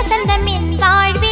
வசந்தம் என் வாழ்வில்